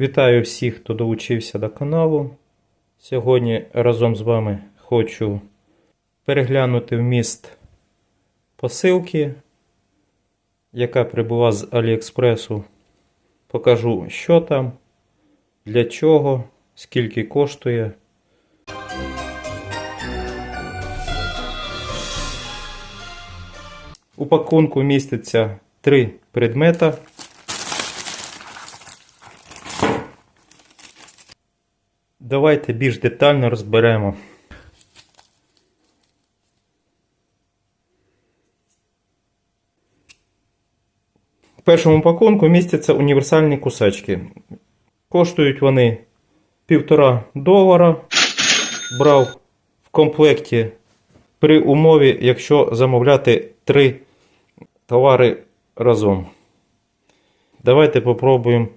Вітаю всіх, хто долучився до каналу. Сьогодні разом з вами хочу переглянути вміст посилки, яка прибула з Аліекспресу. Покажу, що там, для чого, скільки коштує. У пакунку міститься три предмета. Давайте більш детально розберемо. В першому пакунку містяться універсальні кусачки. Коштують вони півтора долара. Брав в комплекті при умові, якщо замовляти три товари разом. Давайте попробуємо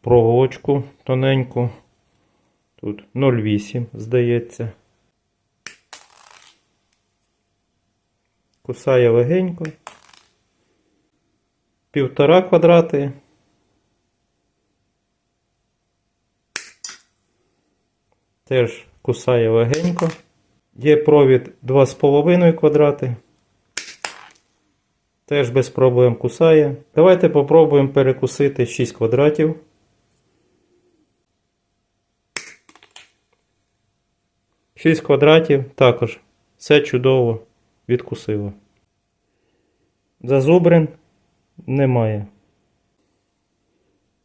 проволочку тоненьку. Тут 0,8, здається. Кусає легенько. Півтора квадрати. Теж кусає легенько. Є провід 2,5 квадрати. Теж без проблем кусає. Давайте попробуємо перекусити 6 квадратів. Шість квадратів також. Все чудово відкусило. Зазубрин немає.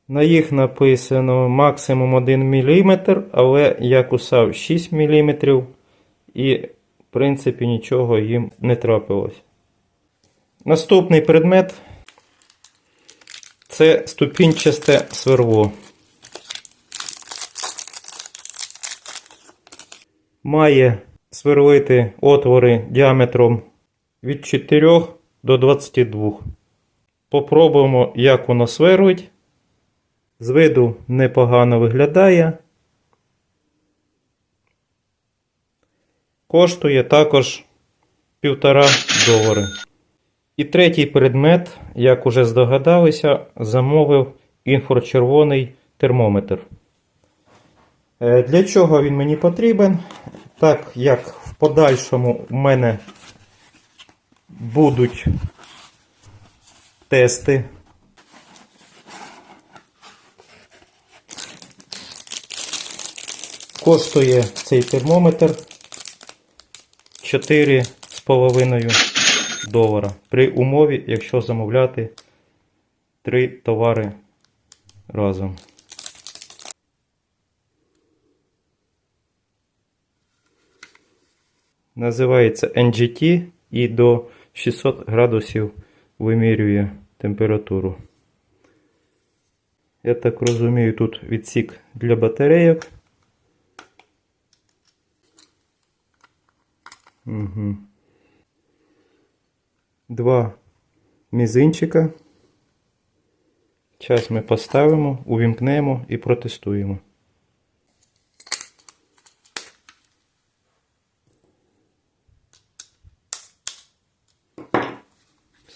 На їх написано максимум 1 мм, але я кусав 6 мм і, в принципі, нічого їм не трапилось. Наступний предмет це ступінчасте сверло. Має сверлити отвори діаметром від 4 до 22. Попробуємо, як воно сверлить. З виду непогано виглядає. Коштує також 1,5 долари. І третій предмет, як уже здогадалися, замовив інфрачервоний термометр. Е, Для чого він мені потрібен? Так як в подальшому в мене будуть тести. Коштує цей термометр 4,5 долара. При умові, якщо замовляти три товари разом. Називається NGT і до 600 градусів вимірює температуру. Я так розумію, тут відсік для батарейок. Угу. Два мізинчика. Зараз ми поставимо, увімкнемо і протестуємо.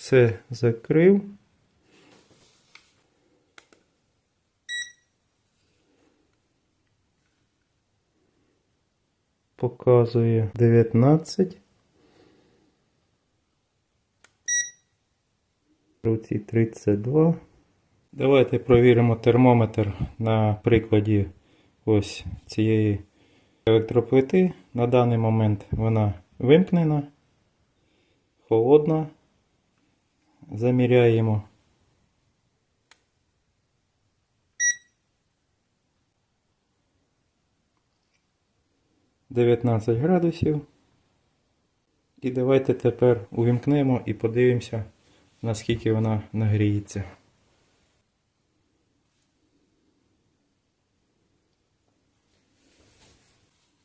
Все закрив. Показує 19. Руці 32. Давайте провіримо термометр на прикладі ось цієї електроплити. На даний момент вона вимкнена, холодна. Заміряємо. Дев'ятнадцять градусів. І давайте тепер увімкнемо і подивимося, наскільки вона нагріється.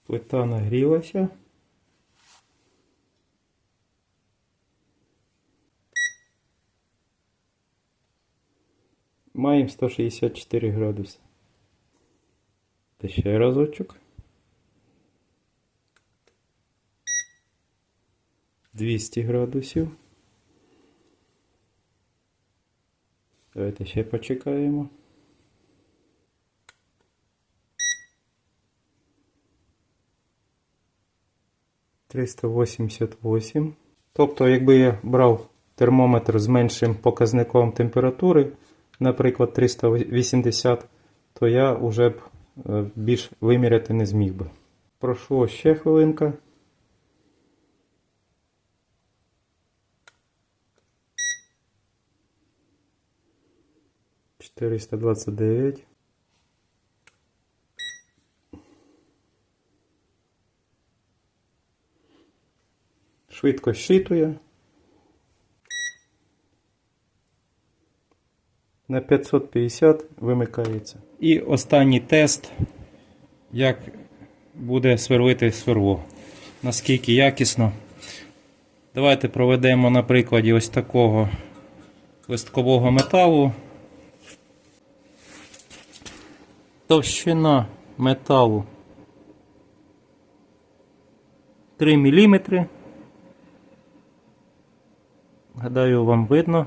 Плита нагрілася. Маємо 164 градуси. Та ще разочок. 200 градусів. Давайте ще почекаємо. Триста вісімдесят вісім. Тобто, якби я брав термометр з меншим показником температури наприклад, 380, то я вже б е, більш виміряти не зміг би. Прошу ще хвилинка. Четыреста двадцать девять. Швидко щитує. На 550 вимикається. І останній тест, як буде сверлити сверло. Наскільки якісно. Давайте проведемо на прикладі ось такого листкового металу. Товщина металу 3 мм. Гадаю, вам видно.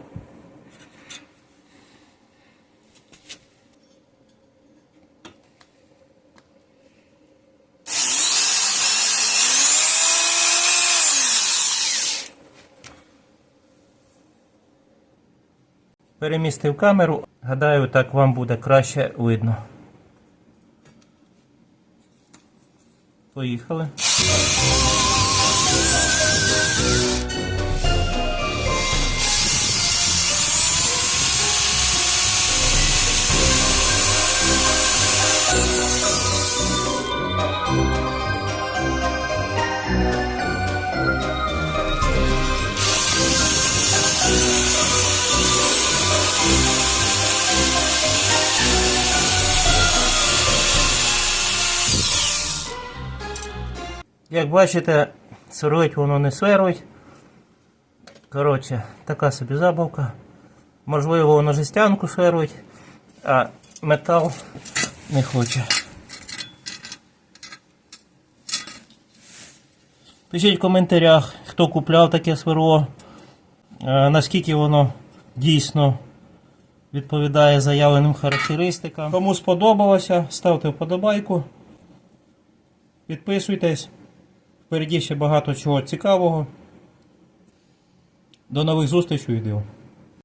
Перемістив камеру. Гадаю, так вам буде краще видно. Поїхали. Як бачите, сверлить воно не сверлить. Коротше, така собі забавка. Можливо, воно жестянку сверлить, а метал не хоче. Пишіть в коментарях, хто купляв таке сверло, е, наскільки воно дійсно відповідає заявленим характеристикам. Кому сподобалося, ставте вподобайку. Підписуйтесь. Впереді ще багато чого цікавого. До нових зустрічей відео.